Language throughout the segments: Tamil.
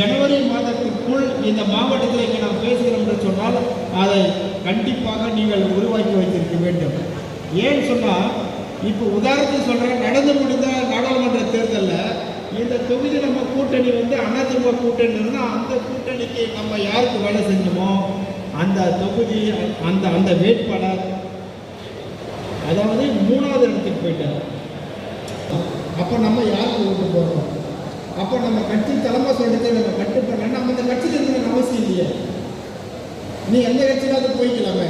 ஜனவரி மாதத்திற்குள் இந்த மாவட்டத்தில் இங்கே நாம் பேசுகிறோம் என்று சொன்னால் அதை கண்டிப்பாக நீங்கள் உருவாக்கி வைத்திருக்க வேண்டும். ஏன்னு சொன்னால் இப்போ உதாரணத்துக்கு சொல்கிறேன் நடந்து முடிந்த நாடாளுமன்ற தேர்தலில் இந்த தொகுதி நம்ம கூட்டணி வந்து அதிமுக கூட்டணி இருந்தால் அந்த கூட்டணிக்கு நம்ம யாருக்கு வேலை செஞ்சோமோ அந்த தொகுதி அந்த அந்த வேட்பாளர் அதாவது மூணாவது இடத்துக்கு போயிட்டார். அப்போ நம்ம யாருக்கு ஓட்டு போடுறோம்? அப்போ நம்ம கட்சி தலைமை சொல்லிட்டு நம்ம கட்டுப்படலாம் நம்ம அந்த கட்சியில் இருக்கணும்னு அவசியம் இல்லையே. நீ எந்த கட்சியிலாவது போய்க்கலாமே.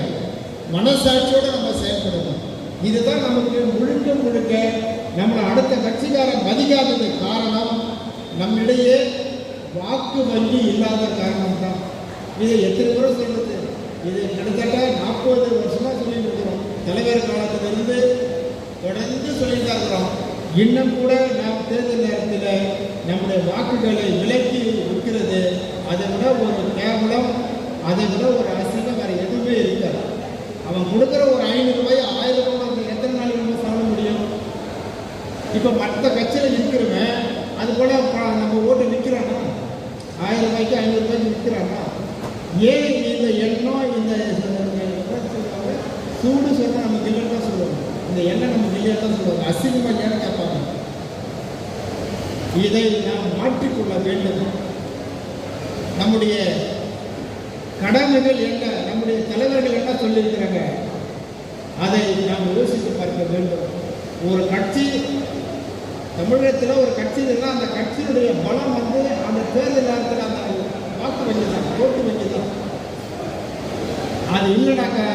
மனசாட்சியோட நம்ம செயல்படணும். இதுதான் நமக்கு முழுக்க முழுக்க நம்மளை அடுத்த கட்சிக்காரன் மதிக்காதது காரணம். நம்மிடையே வாக்கு வங்கி இல்லாத காரணம் தான் இதை எத்தனை முறை சொல்றது? இது கிட்டத்தட்ட நாற்பது வருஷமா சொல்லிட்டு இருக்கிறோம். தலைவர் காலத்திலிருந்து தொடர்ந்து சொல்லிட்டு இருக்கிறோம். இன்னும் கூட நாம் தேர்தல் நேரத்தில் நம்முடைய வாக்குகளை விலக்கி விற்கிறது அதை விட ஒரு கேவலம் அதை விட ஒரு அசிங்கம் வேறு எதுவுமே இருக்காது. அவன் கொடுக்குற ஒரு ஐநூறு ரூபாய் ஆயிரம் ரூபாய் நமக்கு எத்தனை நாளைக்கு நம்ம சாப்பிட முடியும்? இப்போ மற்ற கட்சியில் இருக்கிறவன் அது போல நம்ம ஓட்டு விற்கிறானா ஆயிரம் ரூபாய்க்கு ஐநூறு ரூபாய்க்கு விற்கிறானா ஏன் இந்த எண்ணம் இந்த சூடு சொன்னால் நமக்கு இல்லை இந்த எண்ணெய் நம்ம கில்லர் தான் சொல்லுவாங்க. அசிங்கமாக ஏன் கேட்பாங்க. இதை நாம் மாற்றிக்கொள்ள வேண்டும். நம்முடைய கடமைகள் என்ன? நம்முடைய தலைவர்கள் என்ன சொல்லியிருக்கிறாங்க? அதை நாம் யோசித்து பார்க்க வேண்டும். ஒரு கட்சி தமிழகத்தில் ஒரு கட்சி இருந்தால் அந்த கட்சியினுடைய பலம் வந்து அந்த தேர்தல் நேரத்தில் அந்த வாக்கு வங்கி தான் ஓட்டு வங்கி தான் அது இல்லைனாக்கா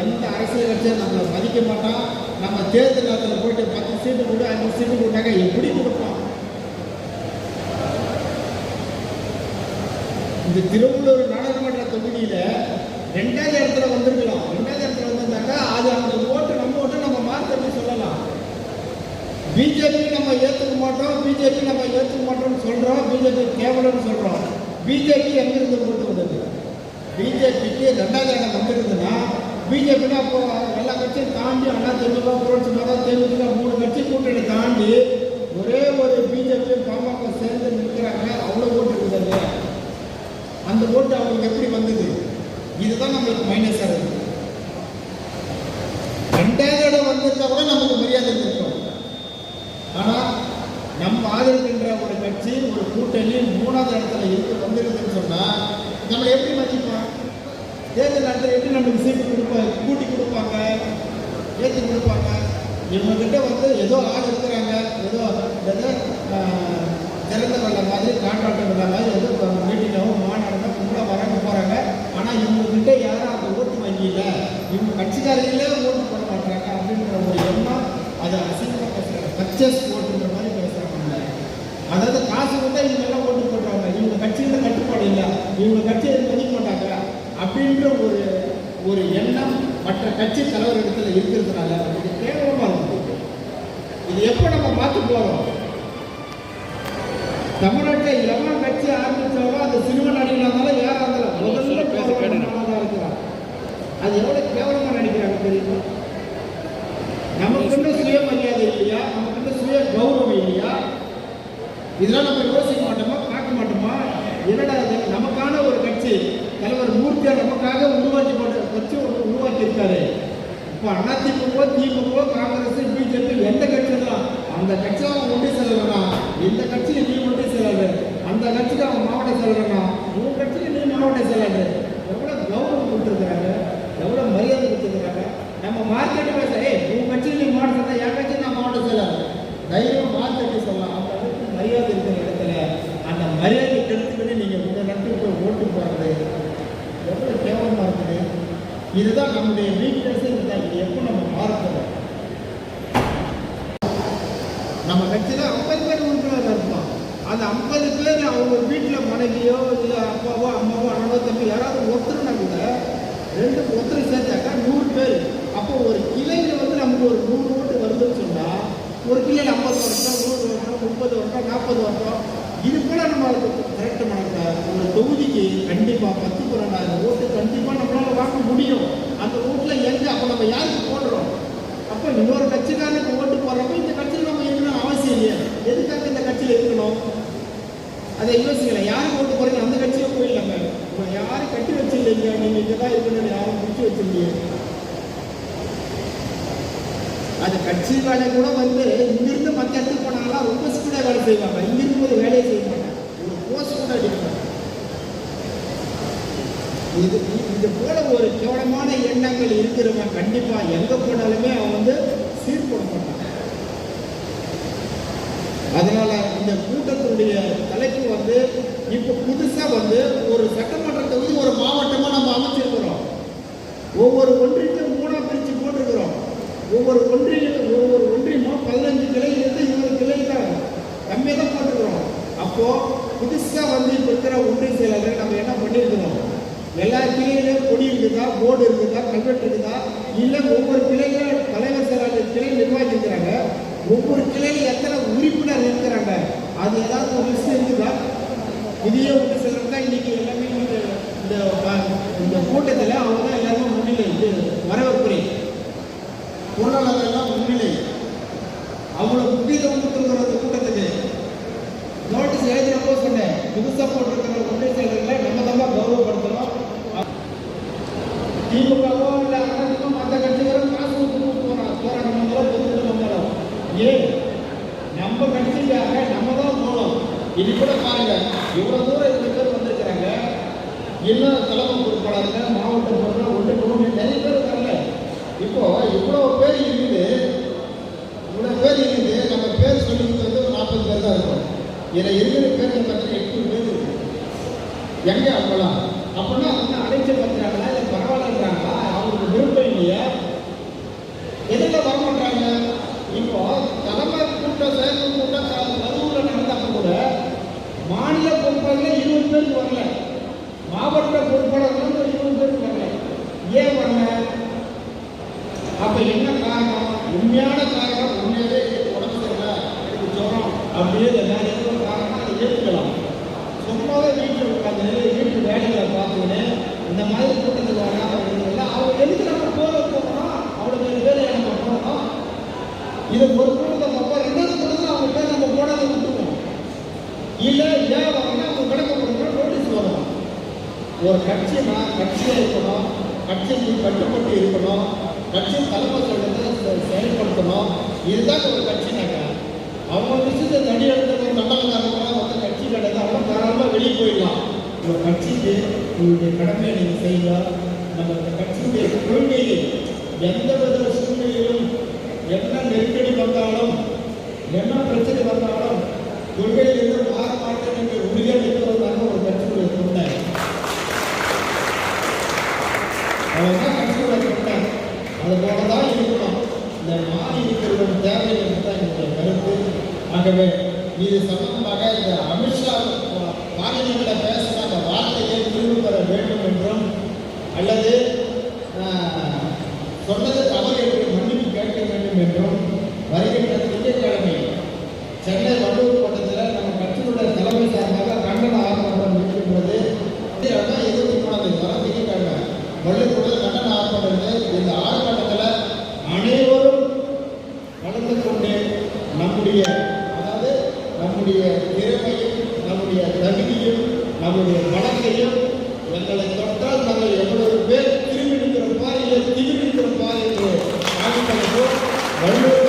எந்த அரசியல் கட்சியும் நம்மளை மதிக்க மாட்டான். நம்ம தேர்தல் அதில் போயிட்டு பத்து சீட்டு கொடு அஞ்சு சீட்டு கொடுத்தாங்க எப்படி கொடுப்போம்? இந்த திருவள்ளூர் நாடாளுமன்ற தொகுதியில் ரெண்டாவது இடத்துல வந்திருக்கலாம் ரெண்டாவது இடத்துல வந்திருந்தாக்கா அது அந்த ஓட்டு நம்ம ஓட்டு நம்ம மாற்றி சொல்லலாம். பிஜேபி நம்ம ஏற்றுக்க மாட்டோம் பிஜேபி நம்ம ஏற்றுக்க மாட்டோம்னு சொல்கிறோம் பிஜேபி கேவலம்னு சொல்கிறோம் பிஜேபி எங்கிருந்து கொண்டு வந்தது? பிஜேபிக்கு ரெண்டாவது இடம் வந்திருந்ததுன்னா பிஜேபினா அப்போ எல்லா கட்சியும் தாண்டி அண்ணா திமுக புரட்சி மதம் தேமுதிக மூணு கட்சி கூட்டணி தாண்டி ஒரே ஒரு பிஜேபி பாமக சேர்ந்து நிற்கிறாங்க. அவ்வளோ ஓட்டு இருந்தது அந்த ஓட்டு அவங்களுக்கு எப்படி வந்தது? இதுதான் நம்மளுக்கு மைனஸாக இருக்குது ரெண்டாவது இடம் வந்திருந்தா கூட நமக்கு மரியாதை இருக்கும் ஆனால் நம்ம ஆதரிக்கின்ற ஒரு கட்சி ஒரு கூட்டணி மூணாவது இடத்துல இருக்கு வந்திருக்குன்னு சொன்னால் நம்மளை எப்படி மதிப்பான் தேர்தல் நேரத்தில் எப்படி நம்மளுக்கு சீட்டு கொடுப்பாங்க கூட்டி கொடுப்பாங்க. ஏற்றி கொடுப்பாங்க. இவங்ககிட்ட வந்து ஏதோ ஆள் இருக்கிறாங்க. ஏதோ ஏதோ திறந்த வெள்ள மாதிரி கான்ட்ராக்டர் வெள்ள மாதிரி ஏதோ மீட்டிங்காகவும் மாநாடுங்க கும்பலாக வராங்க போகிறாங்க ஆனால் இவங்ககிட்ட யாரும் அந்த ஓட்டு வங்கியில் இவங்க கட்சிக்காரங்களே ஓட்டு போட மாட்டாங்க அப்படின்ற ஒரு எண்ணம் அது அசிங்கமாக பேசுகிறாங்க பர்ச்சேஸ் ஓட்டுன்ற மாதிரி பேசுகிறாங்க அதாவது காசு கொடுத்தா இவங்க எல்லாம் ஓட்டு போடுறாங்க இவங்க கட்சியில் கட்டுப்பாடு இல்லை இவங்க கட்சியை மதிக்க மாட்டாங்க அப்படின்ற ஒரு ஒரு எண்ணம் மற்ற கட்சி தலைவர் இடத்துல இருக்கிறதுனால இது கேவலமாக இருக்குது இது எப்போ நம்ம மாற்ற போகிறோம் தமிழ்நாட்டில் எவன் கட்சி ஆரம்பிச்சாலும் அந்த சினிமா நடிகனாக இருந்தாலும் யாராக இருந்தாலும் முதல்ல கேவலமானதா இருக்கிறான் அது எவ்வளோ கேவலமாக நடிக்கிறாங்க தெரியுமா? நமக்குன்னு சுயமரியாதை இல்லையா? நமக்குன்னு சுய கௌரவம் இல்லையா? இதெல்லாம் நம்ம யோசிக்க மாட்டோமா? பார்க்க மாட்டோமா? என்னடா இது நமக்கான ஒரு கட்சி தலைவர் நமக்காக உருவாக்கி போட்ட கட்சி ஒன்று உருவாக்கி இருக்காரு. இப்போ அதிமுக திமுக காங்கிரஸ் பிஜேபி எந்த கட்சி தான் அந்த கட்சி அவன் ஒன்றே செல்லணும்னா இந்த கட்சியை நீ ஒன்றே செல்லாது அந்த கட்சிக்கு அவன் மாவட்ட செல்லணும்னா உன் கட்சிக்கு நீ மாவட்ட செல்லாது எவ்வளோ கௌரவம் கொடுத்துருக்குறாங்க எவ்வளோ மரியாதை கொடுத்துருக்குறாங்க. நம்ம மார்க்கெட்டு பேச ஏய் உன் கட்சியில் நீ மாவட்டம் என் கட்சி நான் மாவட்டம் செல்லாது தைரியம் மார்க்கெட்டு சொல்லலாம் அந்த அளவுக்கு மரியாதை இருக்கிற இடத்துல அந்த மரியாதை கெடுத்துக்கிட்டு நீங்கள் உங்கள் நட்டு போய் ஓட்டு போடுறது எவ்வளோ கேவலமாக இருக்குது இதுதான் நம்முடைய வீக்னஸ் இதுதான் இது எப்போ நம்ம மாறப்போம் நம்ம கட்சியில் ஐம்பது பேர் உறுப்பினர் இருப்பான் அந்த ஐம்பது பேர் அவங்க வீட்டில் மனைவியோ இல்லை அப்பாவோ அம்மாவோ அண்ணனோ தம்பி யாராவது ஒருத்தருனா கூட ரெண்டு ஒருத்தர் சேர்த்தாக்கா நூறு பேர். அப்போ ஒரு கிளையில் வந்து நமக்கு ஒரு நூறு ஓட்டு வருதுன்னு சொன்னால் ஒரு கிளையில் ஐம்பது வருஷம் நூறு வருஷம் முப்பது வருஷம் நாற்பது வருஷம் இது கூட நம்ம கரெக்ட் பண்ண ஒரு தொகுதிக்கு கண்டிப்பாக பத்து பன்னெண்டாயிரம் ஓட்டு கண்டிப்பாக நம்மளால வாங்க முடியும். அந்த ஓட்டில் எங்கே? அப்போ நம்ம யாருக்கு போடுறோம்? அப்போ இன்னொரு கட்சிக்காரனுக்கு ஓட்டு போடுறப்ப இந்த கட்சியில் நம்ம இருக்கணும் அவசியம் இல்லையா. எதுக்காக இந்த கட்சியில் இருக்கணும்? அதை யோசிக்கல. யாருக்கு ஓட்டு போறீங்க அந்த கட்சியில போயிடலாங்க உங்களை யாரும் கட்டி வச்சிருந்தீங்க? நீங்க இங்கே தான் இருக்கணும்னு யாரும் முடிச்சு வச்சிருந்தீங்க. அது கட்சி வேலை கூட வந்து இங்கிருந்து மற்ற இடத்துக்கு போனாங்கன்னா ரொம்ப ஸ்பீடாக வேலை செய்வாங்க. இங்கிருந்து இது இது போல ஒரு கேவலமான எண்ணங்கள் இருக்கிறவன் கண்டிப்பா எங்க போனாலுமே அவன் வந்து சீர்பட மாட்டான் அதனால இந்த கூட்டத்தினுடைய தலைப்பு வந்து இப்ப புதுசா வந்து ஒரு சட்டமன்ற தொகுதி ஒரு மாவட்டமா நம்ம அமைச்சிருக்கிறோம். ஒவ்வொரு ஒன்றியத்தையும் மூணா பிரிச்சு போட்டிருக்கிறோம். ஒவ்வொரு ஒன்றிய ஒவ்வொரு ஒன்றியமும் பதினஞ்சு கிளையிலிருந்து இருபது கிளை தான் கம்மியாக தான் போட்டிருக்கிறோம் அப்போ புதுசா வந்து இப்ப இருக்கிற ஒன்றிய செயலாளர் நம்ம என்ன பண்ணியிருக்கிறோம் எல்லா கிளையிலும் கொடி இருக்குதா போர்டு இருக்குதா கல்வெட்டு இருக்குதா? இல்லை ஒவ்வொரு கிளையில தலைவர் செயலாளர் கிளை நிர்வாகிக்கிறாங்க. ஒவ்வொரு கிளையில எத்தனை உறுப்பினர் இருக்கிறாங்க? அது ஏதாவது ஒரு லிஸ்ட் இருக்குதா? இதையே ஒன்று சிலர் தான் இன்னைக்கு எல்லாமே இந்த இந்த கூட்டத்தில் அவங்க தான் எல்லாருமே முன்னிலை இது வரவேற்புரை. பொருளாளர் எல்லாம் முன்னிலை அவ்வளோ முக்கியத்துவம் கொடுத்துருக்குற அந்த கூட்டத்துக்கு நோட்டீஸ் எழுதுறப்போ சொன்னேன் புதுசாக போட்டிருக்கிற ஒன்றிய செயலர்களை நம்ம தான் கௌரவப்படுத்துகிறோம் திமுகவோ இல்லை அதிமுக மற்ற கட்சிகளும் காசு கொடுத்து போகிறோம் போராட்டம் வந்தாலும் பொதுக்கூட்டம் வந்தாலும் ஏன் நம்ம கட்சிக்காக நம்ம தான் போகணும் இது கூட பாருங்க இவ்வளோ தூரம் இவ்வளோ பேர் வந்திருக்கிறாங்க. இன்னும் தலைமை பொறுப்பாளருங்க மாவட்டம் பொருள் ஒன்று குடும்பம் நிறைய பேர் இருக்காங்க இப்போ இவ்வளோ பேர் இருக்குது இவ்வளோ பேர் இருக்குது நம்ம பேர் சொல்லிக்கிறது வந்து ஒரு நாற்பது பேர் தான் இருக்கும். இதில் இருக்கிற பேர் பார்த்தீங்கன்னா எட்டு பேர் இருக்கு. எங்கே அவங்களாம் அப்படின்னா அவங்க அடைச்சு பார்த்துறாங்களா இல்லை பரவாயில்லன்றாங்களா? அவங்களுக்கு விருப்பம் இல்லையா எதுல வர மாட்டாங்க இப்போ தலைமை கூட்டம் செயற்கை கூட்டம் கரூரில் நடந்தப்ப கூட மாநில பொறுப்பாளர்கள் இருபது பேருக்கு வரல மாவட்ட பொறுப்பாளர்களும் ஒரு இருபது பேருக்கு வரல ஏன் வரல அப்ப என்ன காரணம் உண்மையான காரணம் உண்மையாவே எனக்கு உடம்பு சரியில்லை எனக்கு ஜுரம் அப்படியே ஏதாவது ஏதோ ஒரு காரணம் அதை ஏற்றுக்கலாம் சும்மாவே வீட்டில் உட்காந்து வீட்டு வேலைகளை பார்த்துன்னு இந்த மாதிரி கூட்டத்துக்கு வராம அப்படின்னு அவங்க எதுக்கு நம்ம போக போகிறோம் அவளுக்கு வேலையை நம்ம போகிறோம் இது ஒரு கூட்டத்தை பார்ப்போம். ரெண்டாவது கூட்டத்தில் அவங்க பேர் நம்ம போடாத விட்டுருவோம். இல்லை ஏன் வரணும் அவங்க கிடக்க கொடுக்கணும் நோட்டீஸ் வரும். ஒரு கட்சினா கட்சியாக இருக்கணும் கட்சிக்கு கட்டுப்பட்டு இருக்கணும் கட்சி தலைமை சொல்றதை செயல்படுத்தணும். இதுதான் ஒரு கட்சினாக்கா. அவங்க விஷயத்தை தடி எடுத்து தண்டனை தரணும் நம்ம வெளியே போயிடலாம். ஒரு கட்சிக்கு உங்களுடைய கடமையை நீங்கள் செய்தால் நம்ம இந்த கட்சியுடைய கொள்கையை எந்த வித சூழ்நிலையிலும் என்ன நெருக்கடி வந்தாலும் என்ன பிரச்சனை வந்தாலும் கொள்கையிலிருந்து மாற மாட்டேன் என்று உறுதியாக இருக்கிறதாங்க ஒரு கட்சியுடைய கொண்டேன் அவர்தான் கட்சியுடைய கொண்டார் அது போல தான் இருக்கணும். இந்த மாறி இருக்கிறவங்க தேவை என்று தான் என்னுடைய கருத்து. ஆகவே இது சம்பந்தமாக இந்த அமித்ஷா மாநிலங்களில் பேசின அந்த வார்த்தையை திரும்ப பெற வேண்டும் என்றும் அல்லது சொன்னது தவறு என்று மன்னிப்பு கேட்க வேண்டும் என்றும் வருகின்ற திங்கட்கிழமை சென்னை வள்ளுவர் நம்முடைய திறமையும் நம்முடைய தகுதியும் நம்முடைய பணத்தையும் எங்களை தொட்டால் நாங்கள் எவ்வளவு பேர் திரும்பிருக்கிற பாறையில் திரும்பிருக்கிற பாறையில் ஆகிட்டோம் வள்ளுவர்